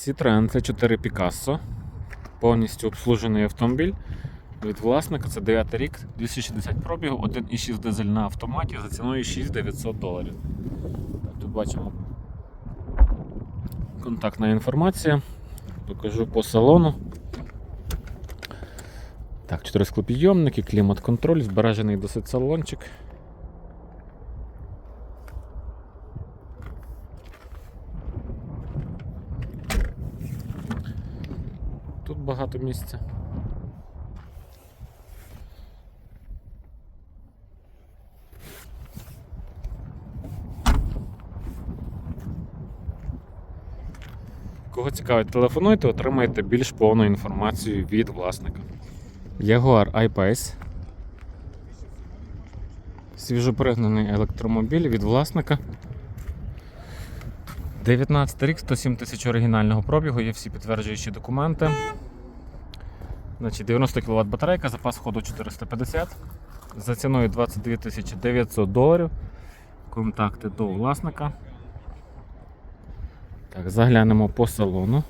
Citroen C4 Picasso. Повністю обслужений автомобіль. Від власника це 9 рік, 260 пробігу, 1,6 дизель на автоматі за ціною 6900 доларів. Так, тут бачимо контактна інформація. Покажу по салону. Так, 4 склопідйомники, клімат-контроль, збережений досить салончик. Тут багато місця. Кого цікавить, телефонуйте, отримаєте більш повну інформацію від власника. Jaguar I-Pace. Свіжопригнаний електромобіль від власника. 19 рік, 107 тисяч оригінального пробігу, є всі підтверджуючі документи. Значить, 90 кВт батарейка, запас ходу 450. За ціною 22 900 доларів. Контакти до власника. Так, заглянемо по салону.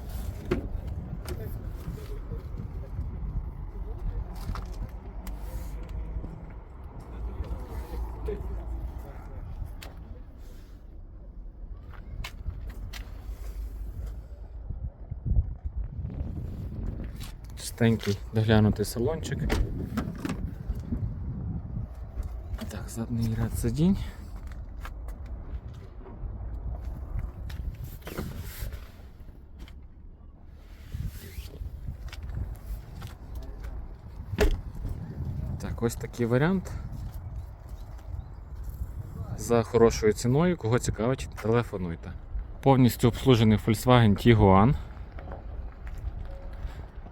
Чистенький доглянутий салончик. Так, задній ряд сидінь. Так, ось такий варіант. За хорошою ціною, кого цікавить, телефонуйте. Повністю обслужений Volkswagen Tiguan.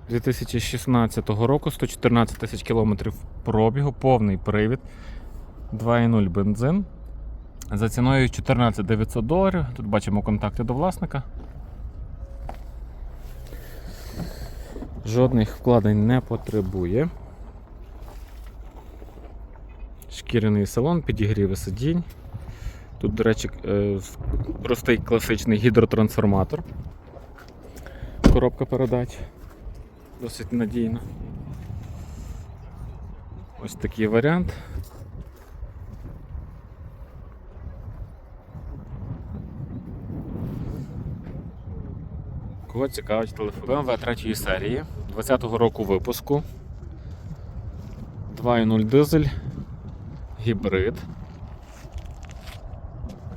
2016 року 114 тисяч кілометрів пробігу, повний привід, 2.0 бензин. За ціною 14 900 доларів. Тут бачимо контакти до власника. Жодних вкладень не потребує. Шкіряний салон, підігріви сидінь. Тут, до речі, е, простий класичний гідротрансформатор. Коробка передач. Досить надійно. Ось такий варіант. Кого цікавить телефон? BMW 3 серії 20-го року випуску. 2.0 дизель, гібрид.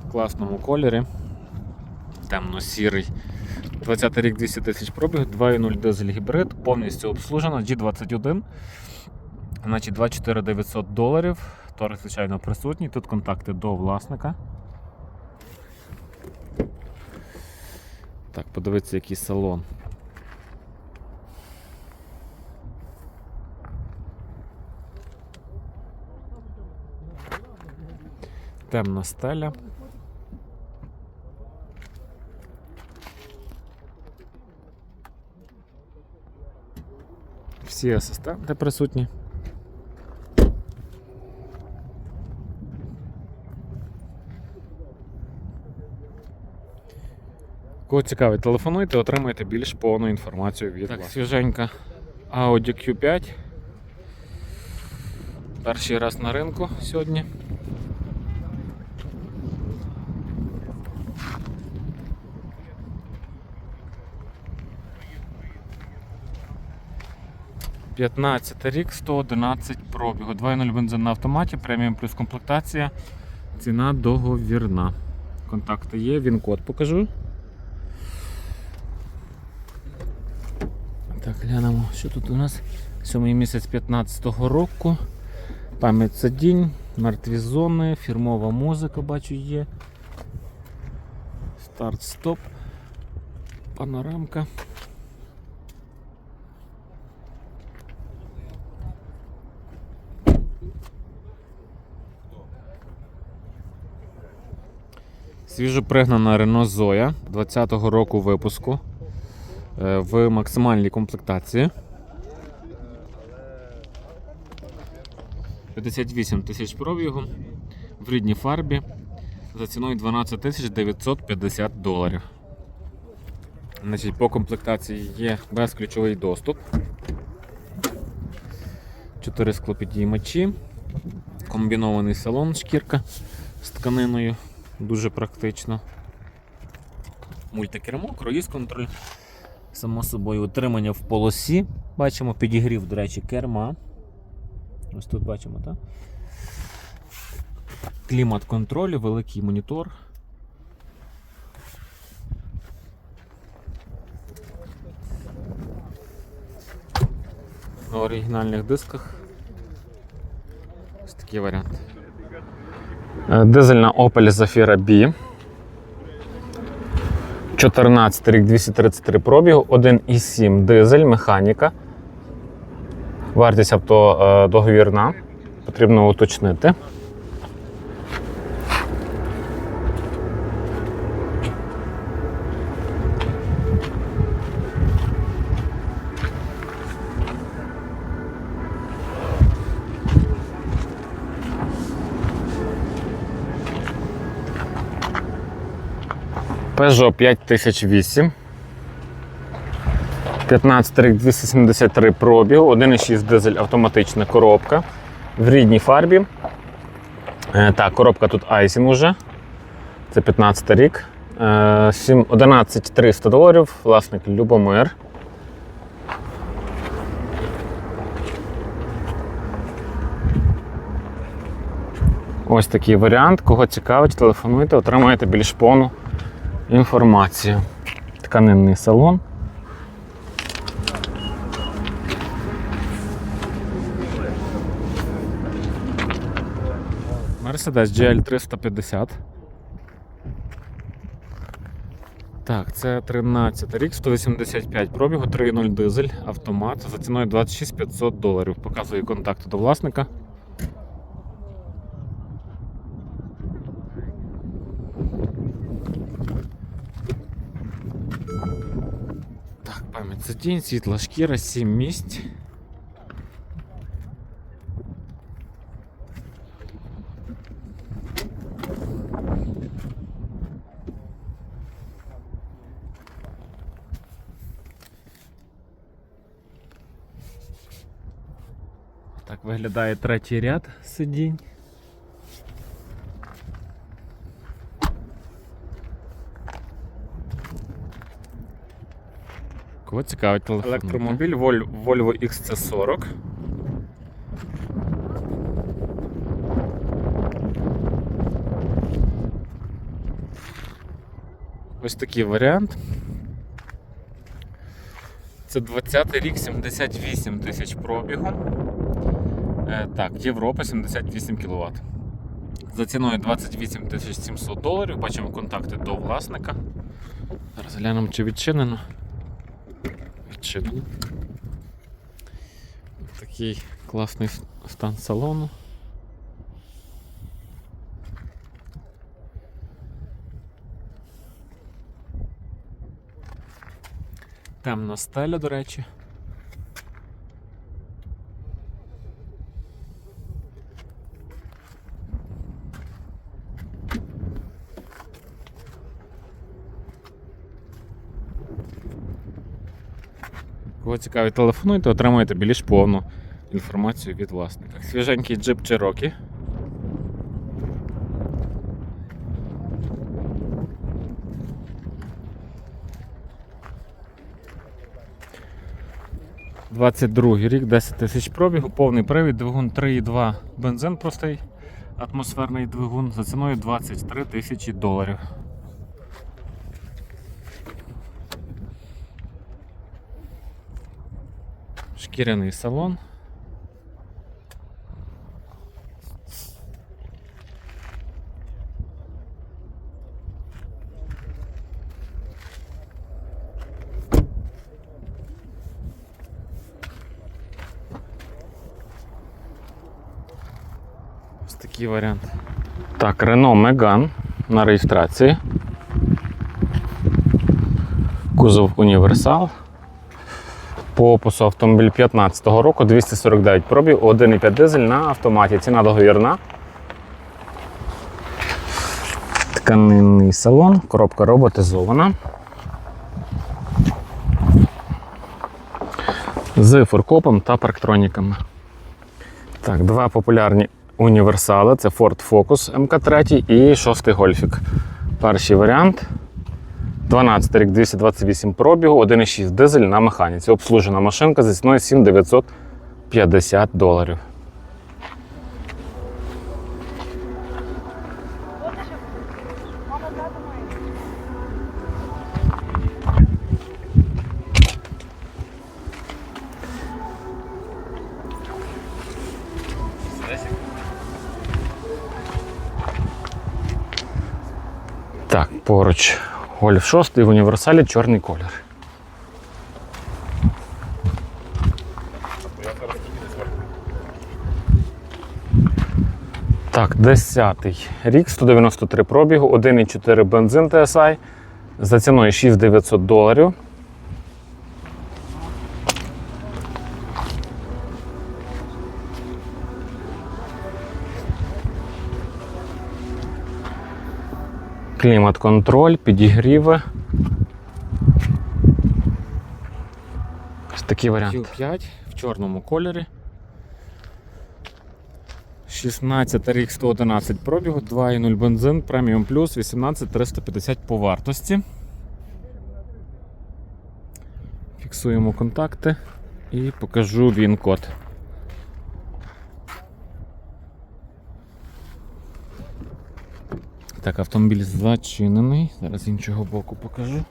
В класному кольорі. Темно-сірий. 20 рік 200 тисяч пробіг, 2.0 дизель гібрид, повністю обслужена, G21. Значить 24 900 доларів. Торг, звичайно, присутній. Тут контакти до власника. Так, подивіться, який салон. Темна стеля. Всі асистенти присутні. Кого цікавить, телефонуйте, отримаєте більш повну інформацію від так, свіженька Audi Q5. Перший раз на ринку сьогодні. 15 рік, 111 пробігу. 2.0 бензин на автоматі, преміум плюс комплектація. Ціна договірна. Контакти є, він код покажу. Так, глянемо, що тут у нас. Сьомий місяць 15-го року. Пам'ять сидінь, мертві зони, фірмова музика, бачу, є. Старт-стоп. Панорамка. Свіжо пригнана Renault Zoe 20-го року випуску е, в максимальній комплектації. 58 тисяч пробігу в рідній фарбі за ціною 12 тисяч 950 доларів. Значить, по комплектації є безключовий доступ. 4 склопідіймачі, комбінований салон, шкірка з тканиною, дуже практично. Мультикермо, круїз контроль. Само собою утримання в полосі. Бачимо підігрів, до речі, керма. Ось тут бачимо, так? Клімат контроль, великий монітор. На оригінальних дисках. Ось такий варіант. Е, Дизельна Opel Zafira B. 14 рік 233 пробігу, 1,7 дизель, механіка. Вартість авто е, договірна. Потрібно уточнити. Peugeot 5008. 15 рік 273 пробігу, 1,6 дизель автоматична коробка в рідній фарбі. Е, Так, коробка тут Айсін уже. Це 15 рік. Е, сім- 11 300 доларів, власник Любомир. Ось такий варіант. Кого цікавить, телефонуйте, отримаєте більш повну інформацію. Тканинний салон. Mercedes GL 350. Так, це 13 рік, 185 пробігу, 3.0 дизель, автомат за ціною 26 500 доларів. Показую контакти до власника. Так, пам'ять сидінь, світла шкіра, 7 місць. Так виглядає третій ряд сидінь. Кого цікавить телефон? Електромобіль Vol- Volvo XC40. Ось такий варіант. Це 20 рік, 78 тисяч пробігу. Е, так, Європа 78 кВт. За ціною 28 тисяч 700 доларів. Бачимо контакти до власника. Зараз глянемо, чи відчинено. Відчинено. Такий класний стан салону. Темна стеля, до речі. Кого цікавить, телефонуйте, отримаєте більш повну інформацію від власника. Свіженький джип Cherokee. 22 рік, 10 тисяч пробігу, повний привід, двигун 3,2 бензин простий, атмосферний двигун за ціною 23 тисячі доларів. Шкіряний салон. Ось такий варіант. Так, Renault Megane на реєстрації. Кузов універсал. По опису автомобіль 15 року, 249 пробів, 1,5 дизель на автоматі. Ціна договірна. Тканинний салон, коробка роботизована. З фуркопом та парктроніками. Так, два популярні універсали це Ford Focus МК3 і 6 Гольфік. Перший варіант. 12 рік 228 пробігу, 1,6 дизель на механіці. Обслужена машинка за ціною 7950 доларів. Так, поруч Гольф 6 в універсалі чорний колір. Так, 10 рік, 193 пробігу, 1,4 бензин TSI за ціною 6900 доларів. Клімат-контроль, підігріви. Ось такий варіант. Q5 в чорному кольорі. 16 рік 111 пробігу, 2,0 бензин, преміум плюс, 18 350 по вартості. Фіксуємо контакти і покажу він код. Так, автомобіль зачинений. Зараз з іншого боку покажу.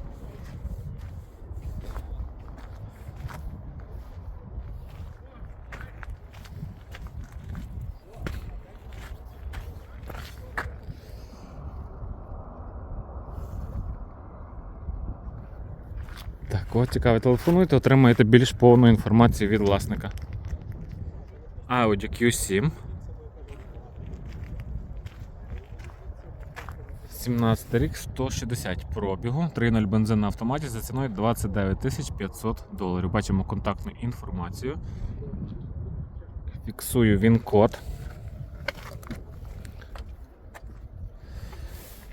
Так, кого цікавить, телефонуйте, отримаєте більш повну інформацію від власника. Audi Q7. 17 рік, 160 пробігу, 3.0 бензин на автоматі за ціною 29 тисяч 500 доларів. Бачимо контактну інформацію. Фіксую він код.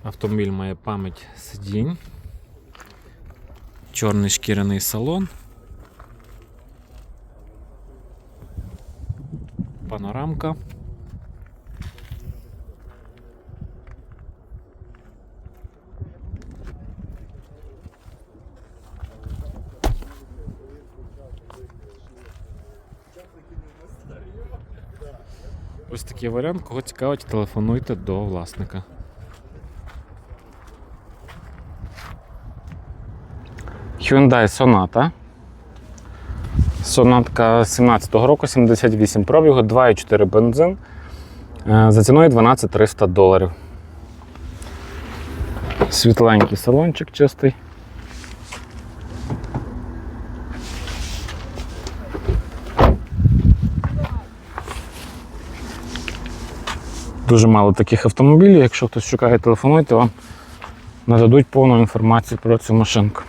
Автомобіль має пам'ять сидінь. Чорний шкіряний салон. Панорамка. Ось такий варіант, кого цікавить, телефонуйте до власника. Hyundai Sonata. Сонатка 17-го року, 78 пробігу, 2,4 бензин. Е, За ціною 12 300 доларів. Світленький салончик чистий. Дуже мало таких автомобілів. Якщо хтось шукає, телефонуйте, вам нададуть повну інформацію про цю машинку.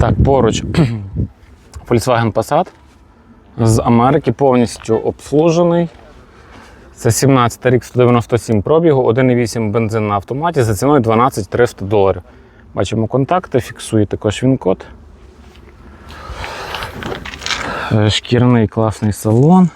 Так, поруч Volkswagen Passat з Америки повністю обслужений. Це 17 рік 197 пробігу, 1,8 бензин на автоматі за ціною 12 300 доларів. Бачимо контакти, фіксує також він код. Е, Шкірний класний салон.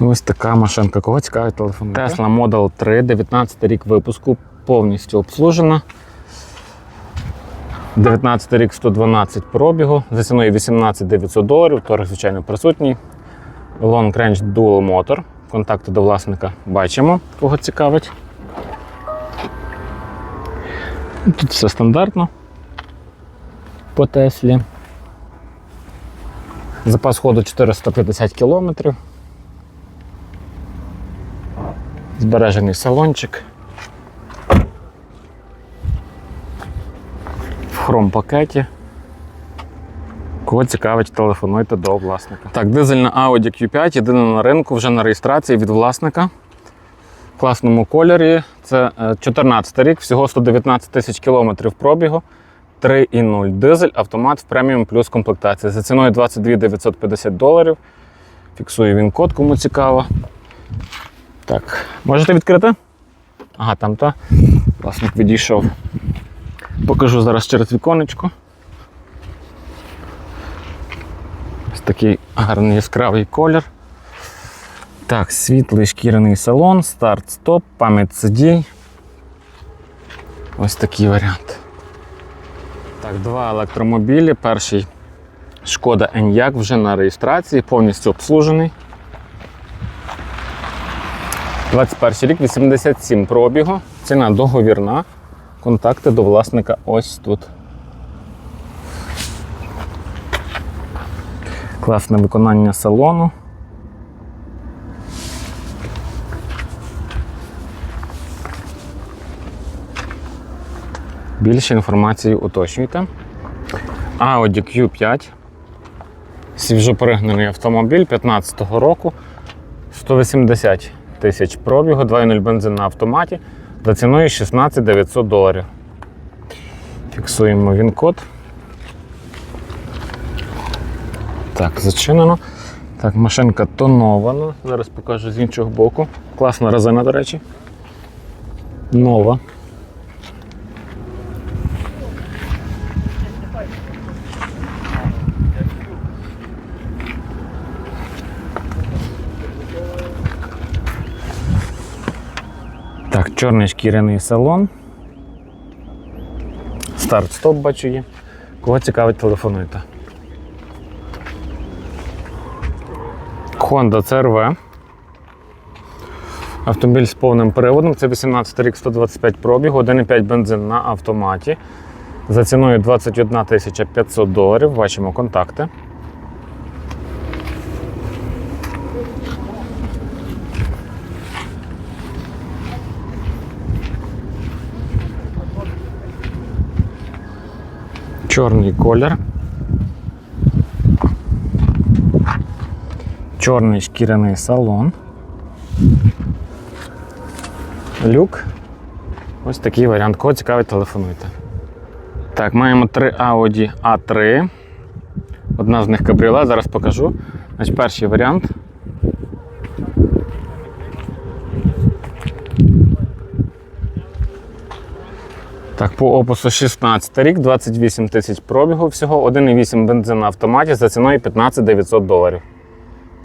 Ось така машинка. Кого цікавить телефон? Tesla Model 3, 19 рік випуску, повністю обслужена. 19 рік 112 пробігу, за ціною 18 900 доларів, торг, звичайно, присутній. Long Range Dual Motor. Контакти до власника бачимо, кого цікавить. Тут все стандартно по Теслі. Запас ходу 450 км. Збережений салончик. В хром пакеті. Кого цікавить, телефонуйте до власника. Так, дизельна Audi Q5 єдина на ринку, вже на реєстрації від власника. Класному кольорі. Це е, 14 рік, всього 119 тисяч кілометрів пробігу. 3,0 дизель, автомат в преміум плюс комплектація. За ціною 22 950 доларів. Фіксую він код, кому цікаво. Так, можете відкрити? Ага, там та. Власник відійшов. Покажу зараз через віконечко. Ось такий гарний яскравий колір. Так, світлий шкіряний салон, старт-стоп, пам'ять сидінь. Ось такий варіант. Так, два електромобілі. Перший Шкода Enyaq вже на реєстрації, повністю обслужений. 21 рік, 87 пробігу. Ціна договірна. Контакти до власника ось тут. Класне виконання салону. Більше інформації уточнюйте. Audi Q5. Свіжопригнаний автомобіль 15-го року. 180 тисяч пробігу, 2.0 бензин на автоматі за ціною 16 900 доларів. Фіксуємо він код. Так, зачинено. Так, машинка тонована. Зараз покажу з іншого боку. Класна резина, до речі. Нова. Чорний шкіряний салон. Старт-стоп бачу є. Кого цікавить, телефонуйте. Honda CRV. Автомобіль з повним приводом. Це 18 рік 125 пробігу, 1,5 бензин на автоматі. За ціною 21 500 доларів. Бачимо контакти. Чорний колір. Чорний шкіряний салон. Люк. Ось такий варіант. Кого цікавить, телефонуйте. Так, маємо три Audi A3. Одна з них кабріолет, зараз покажу. Значить, перший варіант. Так, по опису 16 рік, 28 тисяч пробігу, всього 1,8 бензин на автоматі за ціною 15 900 доларів.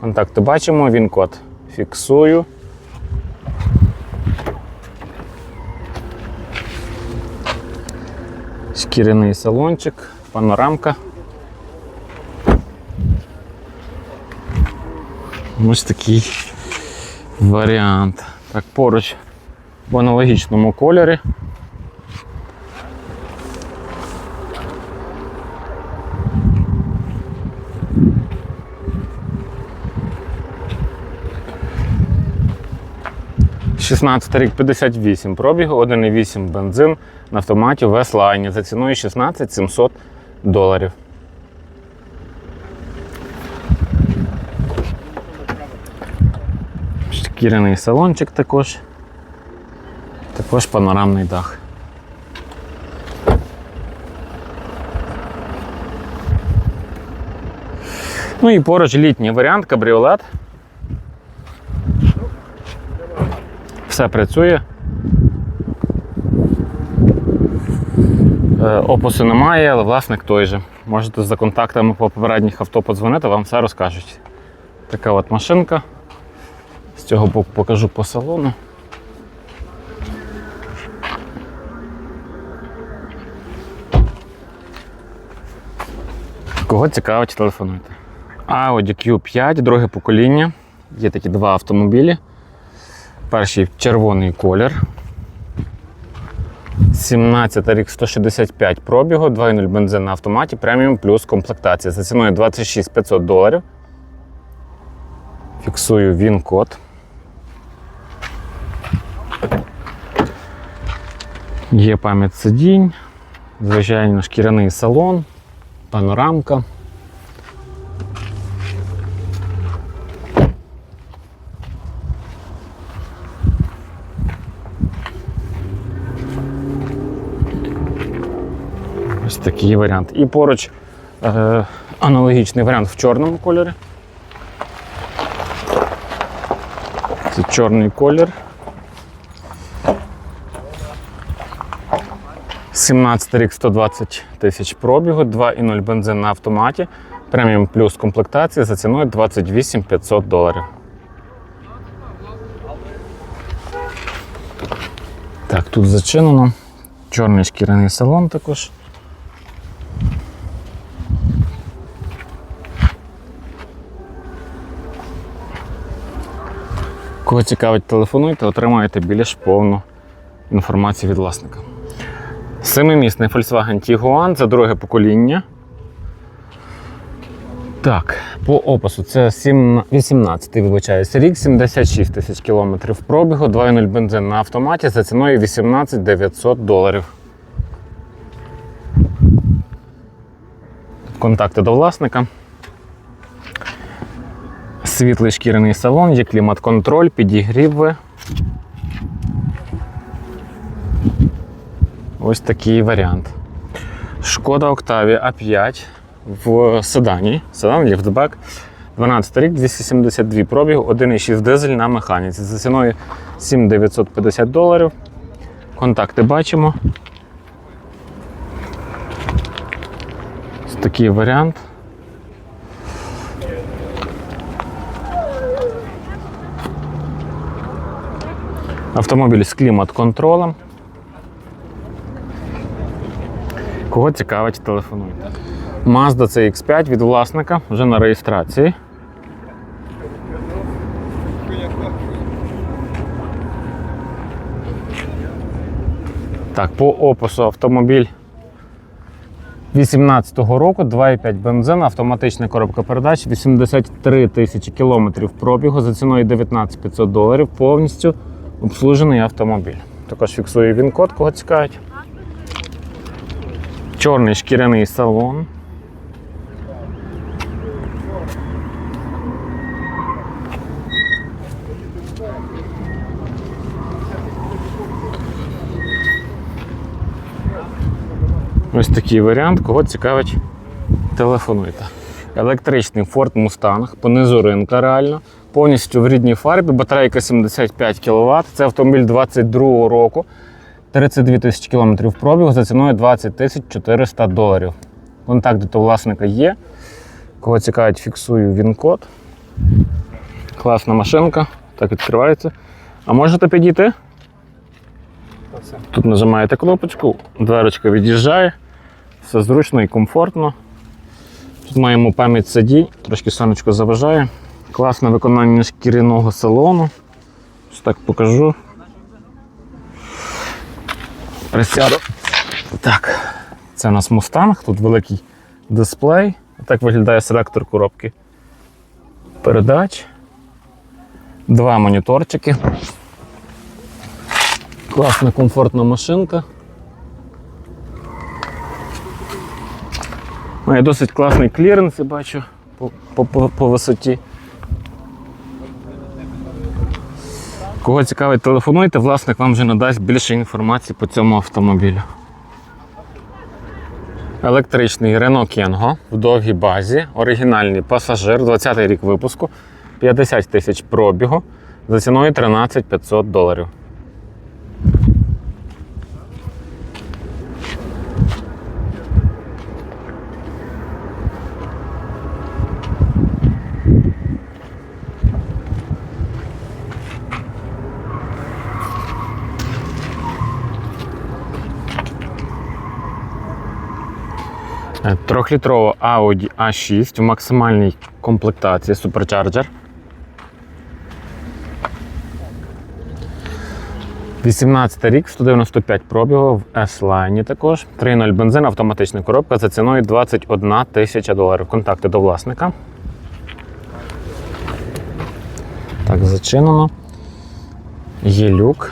Контакти бачимо, він код. Фіксую. Шкіряний салончик, панорамка. Ось такий варіант. Так, поруч в аналогічному кольорі. – 16 рік 58 пробігу, 1,8 бензин на автоматі в S-Line за ціною 16 700 доларів. Шкіряний салончик також. Також панорамний дах. Ну і поруч літній варіант кабріолет. Все працює. Е, Опису немає, але власник той же. Можете за контактами по попередніх авто подзвонити, вам все розкажуть. Така от машинка. цього боку покажу по салону. Кого цікавить, телефонуйте. Audi Q5, друге покоління. Є такі два автомобілі. Перший червоний колір. 17 рік 165 пробігу, 2.0 бензин на автоматі, преміум плюс комплектація. За ціною 26 500 доларів. Фіксую він-код. Є пам'ять сидінь, звичайно, шкіряний салон, панорамка. Такий варіант. І поруч е, аналогічний варіант в чорному кольорі. Це чорний колір. 17 рік 120 тисяч пробігу, 2,0 бензин на автоматі, преміум плюс комплектація за ціною 28 500 доларів. Так, тут зачинено. Чорний шкіряний салон також. Кого цікавить, телефонуйте, отримаєте більш повну інформацію від власника. Семимісний Volkswagen Tiguan, це друге покоління. Так, по опису це 7 18 вибачаюся, рік, 76 тисяч кілометрів пробігу, 2.0 бензин на автоматі за ціною 18 900 доларів. Контакти до власника. Світлий шкіряний салон, є клімат-контроль, підігріви. Ось такий варіант. Шкода Octavia A5 в седані. Седан ліфтбек. 12 рік, 272 пробіг, 1,6 дизель на механіці. За ціною 7950 доларів. Контакти бачимо. Ось такий варіант. Автомобіль з клімат-контролем. Кого цікавить, телефонуйте. Mazda CX5 від власника вже на реєстрації. Так, по опису автомобіль 18-го року, 2,5 бензин, автоматична коробка передач, 83 тисячі кілометрів пробігу за ціною 19 500 доларів, повністю обслужений автомобіль. Також фіксую він код, кого цікавить. Чорний шкіряний салон. Ось такий варіант, кого цікавить, телефонуйте. Електричний Ford Mustang, понизу ринка реально, повністю в рідній фарбі, батарейка 75 кВт. Це автомобіль 22 року, 32 тисячі кілометрів пробігу за ціною 20 тисяч 400 доларів. Контакт до власника є. Кого цікавить, фіксую він-код. Класна машинка, так відкривається. А можете підійти? Тут нажимаєте кнопочку, дверочка від'їжджає, все зручно і комфортно. Тут маємо пам'ять сидінь, трошки сонечко заважає. Класне виконання шкіряного салону. Ось так покажу. Присяду. Так, це у нас Mustang, тут великий дисплей. Так виглядає селектор коробки передач. Два моніторчики. Класна комфортна машинка. Має досить класний кліренс, я бачу по, по, по висоті. Кого цікавить, телефонуйте, власник вам вже надасть більше інформації по цьому автомобілю. Електричний Renault Kengo в довгій базі, оригінальний пасажир, 20 й рік випуску, 50 тисяч пробігу за ціною 13 500 доларів. Трьохлітрова Audi A6 в максимальній комплектації Supercharger. 18 рік, 195 пробігу в S-Line також. 3.0 бензин, автоматична коробка за ціною 21 тисяча доларів. Контакти до власника. Так, зачинено. Є люк.